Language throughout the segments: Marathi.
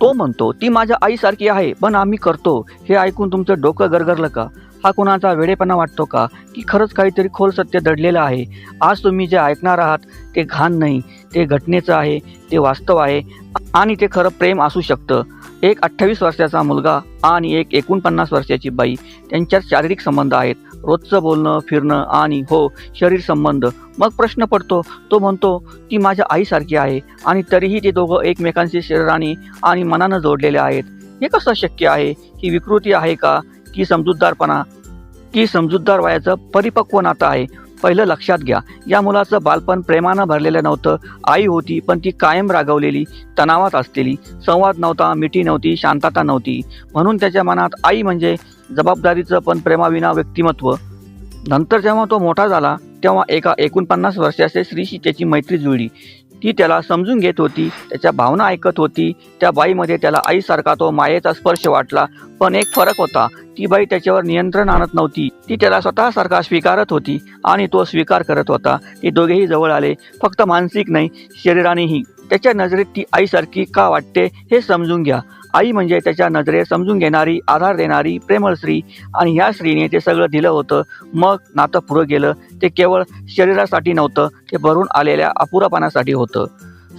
तो म्हणतो ती माझ्या आईसारखी आहे पण आम्ही करतो. हे ऐकून तुमचं डोकं गरगरलं का? हा कुणाचा वेडेपणा वाटतो का? की खरंच काहीतरी खोल सत्य दडलेलं आहे. आज तुम्ही जे ऐकणार आहात ते घाण नाही. ते घटनेचं आहे ते वास्तव आहे आणि ते खरं प्रेम असू शकतं. एक अठ्ठावीस वर्षाचा मुलगा आणि एक एकोणपन्नास वर्षाची बाई त्यांच्यात शारीरिक संबंध आहेत. रोजचं बोलणं फिरणं आणि हो शरीर संबंध. मग प्रश्न पडतो तो म्हणतो ती माझ्या आईसारखी आहे आणि तरीही ते दोघं एकमेकांशी शरीराने आणि मनानं जोडलेले आहेत. हे कसं शक्य आहे? ही विकृती आहे का? की समजूतदारपणा? की समजूतदार वयाचं परिपक्व नातं आहे? पहिलं लक्षात घ्या या मुलाचं बालपण प्रेमानं भरलेलं नव्हतं. आई होती पण ती कायम रागवलेली तणावात असलेली. संवाद नव्हता मिठी नव्हती शांतता नव्हती. म्हणून त्याच्या मनात आई म्हणजे जबाबदारीचं पण प्रेमाविना व्यक्तिमत्व. नंतर जेव्हा तो मोठा झाला तेव्हा एका एकोणपन्नास वर्षाचे स्त्रीशी त्याची मैत्री जुळली. ती त्याला समजून घेत होती त्याच्या भावना ऐकत होती त्या बाईमध्ये त्याला आईसारखा तो मायेचा स्पर्श वाटला पण एक फरक होता ती बाई त्याच्यावर नियंत्रण आणत नव्हती. ती त्याला स्वतःसारखा स्वीकारत होती आणि तो स्वीकार करत होता. ते दोघेही जवळ आले फक्त मानसिक नाही शरीरानेही. त्याच्या नजरेत ती आईसारखी का वाटते हे समजून घ्या. आई म्हणजे त्याच्या नजरेत समजून घेणारी आधार देणारी प्रेमळ स्त्री आणि ह्या स्त्रीने ते सगळं दिलं होतं. मग नातं पुढं गेलं. ते केवळ शरीरासाठी नव्हतं ते भरून आलेल्या अपुरापणासाठी होतं.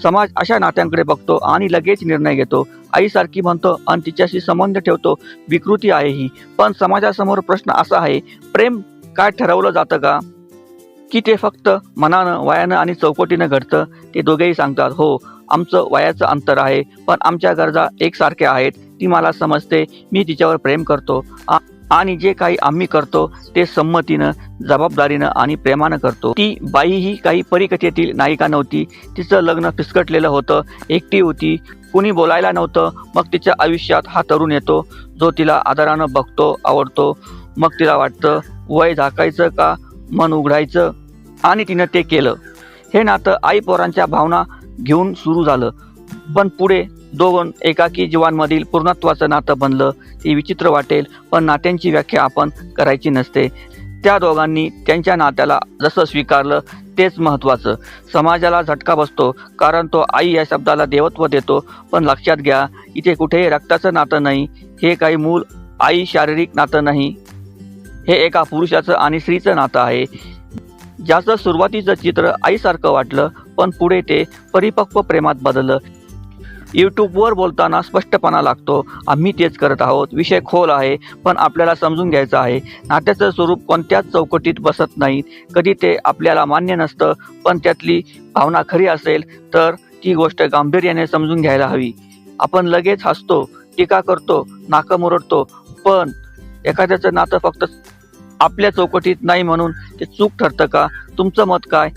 समाज अशा नात्यांकडे बघतो आणि लगेच निर्णय घेतो. आईसारखी म्हणतो आणि तिच्याशी संबंध ठेवतो विकृती आहे ही. पण समाजासमोर प्रश्न असा आहे प्रेम काय ठरवलं जातं का? की ते फक्त मनानं वयानं आणि चौकटीनं घडतं? ते दोघेही सांगतात हो आमचं वयाचं अंतर आहे पण आमच्या गरजा एकसारख्या आहेत ती मला समजते मी तिच्यावर प्रेम करतो आणि जे काही आम्ही करतो ते संमतीनं जबाबदारीनं आणि प्रेमानं करतो. ती बाई ही काही परिकथेतील नायिका नव्हती तिचं लग्न फिसकटलेलं होतं एकटी होती कुणी बोलायला नव्हतं मग तिच्या आयुष्यात हा तरुण येतो जो तिला आदरानं बघतो आवडतो मग तिला वाटतं वय झाकायचं का मन उघडायचं आणि तिनं ते केलं. हे नातं आई पोरांच्या भावना घेऊन सुरू झालं. पण पुढे दोन एकाकी जीवांमधील पूर्णत्वाचं नातं बनलं ते विचित्र वाटेल पण नात्यांची व्याख्या आपण करायची नसते. त्या दोघांनी त्यांच्या नात्याला जसं स्वीकारलं तेच महत्त्वाचं. समाजाला झटका बसतो कारण तो आई या शब्दाला देवत्व देतो. पण लक्षात घ्या इथे कुठेही रक्ताचं नातं नाही हे काही मूल आई शारीरिक नातं नाही. हे एका पुरुषाचं आणि स्त्रीचं नातं आहे. ज्याचं सुरुवातीचं चित्र आईसारखं वाटलं पण पुढे ते परिपक्व प्रेमात बदललं. यूट्यूबवर बोलताना स्पष्टपणा लागतो. आम्ही तेच करत आहोत. विषय खोल आहे पण आपल्याला समजून घ्यायचं आहे. नात्याचं स्वरूप कोणत्याच चौकटीत बसत नाही. कधी ते आपल्याला मान्य नसतं पण त्यातली भावना खरी असेल तर ती गोष्ट गांभीर्याने समजून घ्यायला हवी. आपण लगेच हसतो टीका करतो नाकं मुरडतो पण एखाद्याचं नातं फक्त आपल्या चौकटीत नाही म्हणून ते चूक ठरतं का? तुमचं मत काय?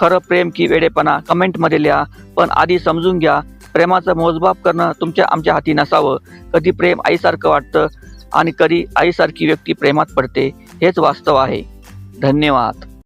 खरं प्रेम की वेडेपणा कमेंटमध्ये लिहा. पण आधी समजून घ्या प्रेमाचं मोजबाप करणं तुमच्या आमच्या हाती नसावं. कधी प्रेम आईसारखं वाटतं आणि कधी आईसारखी व्यक्ती प्रेमात पडते हेच वास्तव आहे. धन्यवाद.